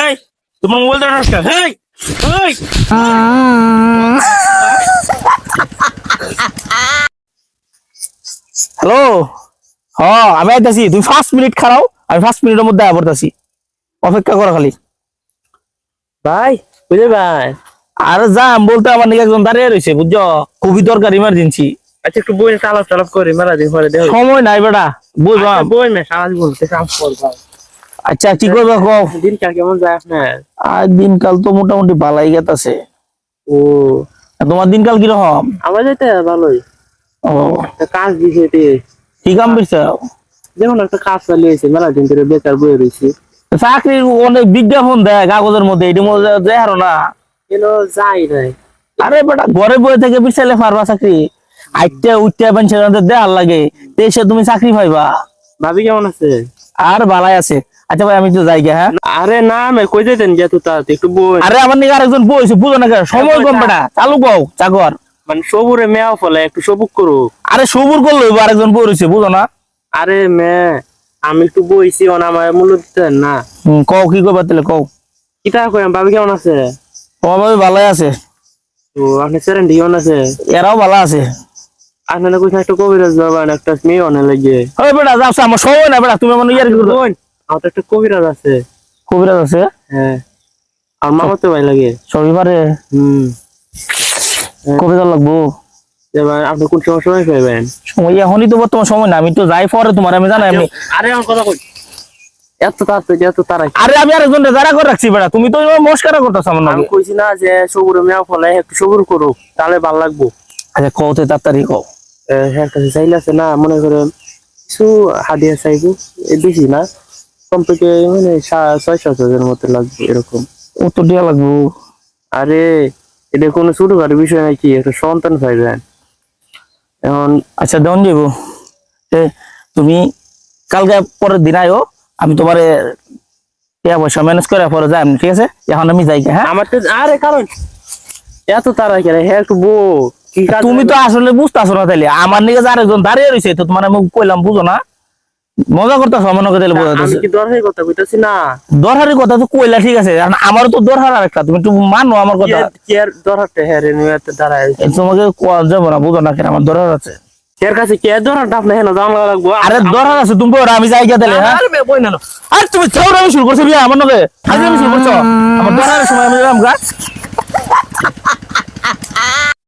এই তোমার মোবাইল দেওয়া নষ্ট এই এই। হ্যালো হ আমি আইতাছি তুমি পাঁচ মিনিট খারাও আমি পাঁচ মিনিটের মধ্যে আয়া পড়তাছি। অপেক্ষা করো খালি। ভাই বুঝলে ভাই? আর যাম বলতে আমার নাকি একজন দাঁড়িয়ে রয়েছে বুঝছ? খুবই দরকার ইমার্জেন্সি আচ্ছা একটু বই চালাপ চালাপ করে মেলা দিন পরে সময় নাই বেটা বুঝলাম। আচ্ছা, বই মে সারা জীবন তো করবা আচ্ছা কি করবে কও? দিন কাল কেমন যায় আপনার? আর দিনকাল তো মোটামুটি ভালাই গেতাছে। ও। তোমার দিনকাল কীরকম? আমার যেতে ভালোই। ও। কাজ দিছে তে। কি কাম করছ? যেমন একটা কাজ চালিয়েছে মেলা দিন ধরে বেকার বয়ে রয়েছি চাকরির অনেক বিজ্ঞাপন দেয় কাগজের মধ্যে এটির মধ্যে দেয় আরও না। কেন যাই নাই? আরে বেটা ঘরে বয়ে থেকে বিছাইলে পারবা চাকরি। আইটা উঠতে পেনশন দেওয়ার লাগে। এসে তুমি চাকরি পাইবা। ভাবি কেমন আছে? আর ভালাই আছে। আচ্ছা ভাই আমি তো যাই গে, হ্যাঁ? আরে না মে কই যেতেন যেত তাতে একটু বই আরে আমার নিকে আরেকজন বইছে বুঝো না? সময় কম বেটা চালু কও চাকর মানে সবুরে মেয়া ফলে একটু সবুক করো আরে সবুর করল আরেকজন বই বুঝো না। আরে মে আমি একটু বইছি অন আমার মূল্য দিতেন না। কও কি করবা তাহলে কও। কিতা কই ভাবি কেমন আছে? তোমার ভাবে ভালাই আছে। তো আপনি সেরেন কেমন আছে। এরাও ভালো আছে। আপনারা কোথায় একটা কবিরাজ যাবেন একটা মেয়ে লাগে। ওই বেটা যাও আমার সময় না বেটা তুমি আমার ইয়ার করো আমার একটা কবিরাজ আছে। কবিরাজ আছে? হ্যাঁ আর মামা তো ভাই লাগে। সবই পারে হুম। কবিতা লাগবো। এবার আপনি কোন সময় সময় পাইবেন? সময় এখনই তো বর্তমান সময় না আমি তো যাই পরে তোমার আমি জানাই আমি আরে আমার কথা কই। এত তাড়াতাড়ি এত তাড়াতাড়ি। আরে আমি আরেকজন যারা করে রাখছি বেটা তুমি তো মস্কারা করতেছো আমার আমি কইছি না যে সবুরে মেয়া ফলে একটু সবুর করো তাহলে ভালো লাগবো। আচ্ছা কও তো তাড়াতাড়ি কও। হ্যাঁ কাছে চাইলে আছে না মনে করেন কিছু হাদিয়া চাইব বেশি না কমপ্লিটে মানে ছয় সাত হাজার মতো লাগবে এরকম। কত দিয়া লাগবো? আরে এটা কোনো ছোটখাটো বিষয় নাকি একটা সন্তান পাইবেন। এখন আচ্ছা দেন যাব তুমি কালকে পরের দিন আয়ো আমি তোমার টিয়া পয়সা ম্যানেজ করে পরে যাই ঠিক আছে? এখন আমি যাই হ্যাঁ? আমার তো আরে কারণ এত তারা কেন হ্যাঁ একটু বো। কি কাজ তুমি তো আসলে বুঝতেছো না তাইলে। আমার নিকে যে আরেকজন দাঁড়িয়ে রয়েছে তো তোমার আমি কইলাম বুঝো না? মজা করতেছো আমার নকে তাহলে বোঝা আমি কি দরকারি কথা কইতাছি না? দরহারের কথা তো কইলা ঠিক আছে। আর আমারও তো দরহার আর একটা তুমি একটু মানো আমার কথা। কি আর দরকারটা হ্যাঁ রে নিয়ে দাঁড়ায় তোমাকে কোয়া যাব না বুঝো না কেন আমার দরহার আছে। এর কাছে কে দরকারটা আপনি হেন জানলা লাগবো। আরে দরহার আছে তুমি বলো, আমি যাই তাহলে হ্যাঁ? আরে বই না আর তুমি ছাউরা শুরু করছ বিয়া আমার নকে আজ আমি শুরু করছ। আমার দরহারের সময় আমি গেলাম গা